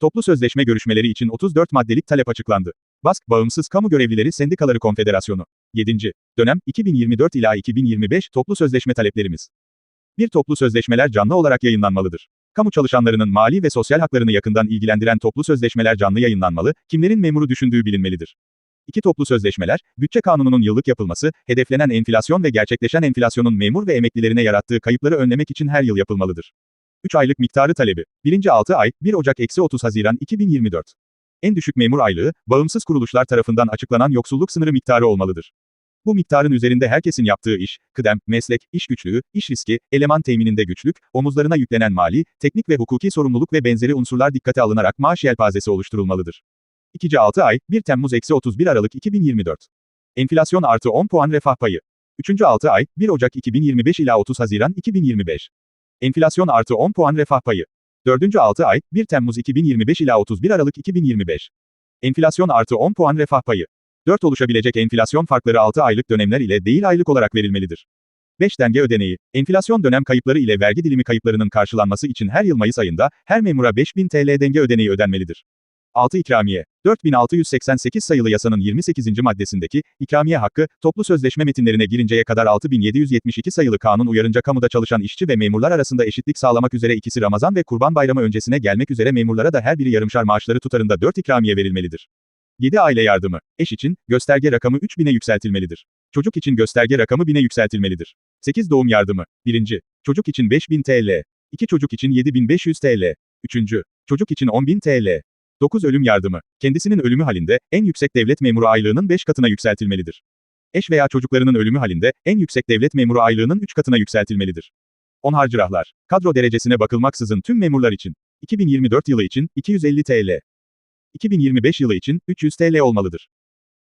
Toplu sözleşme görüşmeleri için 34 maddelik talep açıklandı. BASK, Bağımsız Kamu Görevlileri Sendikaları Konfederasyonu. 7. Dönem, 2024 ila 2025, toplu sözleşme taleplerimiz. Bir toplu sözleşmeler canlı olarak yayınlanmalıdır. Kamu çalışanlarının mali ve sosyal haklarını yakından ilgilendiren toplu sözleşmeler canlı yayınlanmalı, kimlerin memuru düşündüğü bilinmelidir. İki toplu sözleşmeler, bütçe kanununun yıllık yapılması, hedeflenen enflasyon ve gerçekleşen enflasyonun memur ve emeklilerine yarattığı kayıpları önlemek için her yıl yapılmalıdır. 3 aylık miktarı talebi. 1. 6 ay, 1 Ocak-30 Haziran 2024. En düşük memur aylığı, bağımsız kuruluşlar tarafından açıklanan yoksulluk sınırı miktarı olmalıdır. Bu miktarın üzerinde herkesin yaptığı iş, kıdem, meslek, iş güçlüğü, iş riski, eleman temininde güçlük, omuzlarına yüklenen mali, teknik ve hukuki sorumluluk ve benzeri unsurlar dikkate alınarak maaş yelpazesi oluşturulmalıdır. 2. 6 ay, 1 Temmuz-31 Aralık 2024. Enflasyon artı 10 puan refah payı. 3. 6 ay, 1 Ocak 2025 ila 30 Haziran 2025. Enflasyon artı 10 puan refah payı. 4. 6 ay, 1 Temmuz 2025 ila 31 Aralık 2025. Enflasyon artı 10 puan refah payı. 4 oluşabilecek enflasyon farkları 6 aylık dönemler ile değil aylık olarak verilmelidir. 5 denge ödeneği. Enflasyon dönem kayıpları ile vergi dilimi kayıplarının karşılanması için her yıl Mayıs ayında, her memura 5000 TL denge ödeneği ödenmelidir. 6 ikramiye. 4688 sayılı yasanın 28. maddesindeki, ikramiye hakkı, toplu sözleşme metinlerine girinceye kadar 6772 sayılı kanun uyarınca kamuda çalışan işçi ve memurlar arasında eşitlik sağlamak üzere ikisi Ramazan ve Kurban Bayramı öncesine gelmek üzere memurlara da her biri yarımşar maaşları tutarında 4 ikramiye verilmelidir. 7 aile yardımı. Eş için, gösterge rakamı 3000'e yükseltilmelidir. Çocuk için gösterge rakamı 1000'e yükseltilmelidir. 8 doğum yardımı. 1. Çocuk için 5000 TL. 2 çocuk için 7500 TL. 3. Çocuk için 10000 TL. 9 ölüm yardımı. Kendisinin ölümü halinde, en yüksek devlet memuru aylığının 5 katına yükseltilmelidir. Eş veya çocuklarının ölümü halinde, en yüksek devlet memuru aylığının 3 katına yükseltilmelidir. 10 harcırahlar. Kadro derecesine bakılmaksızın tüm memurlar için. 2024 yılı için, 250 TL. 2025 yılı için, 300 TL olmalıdır.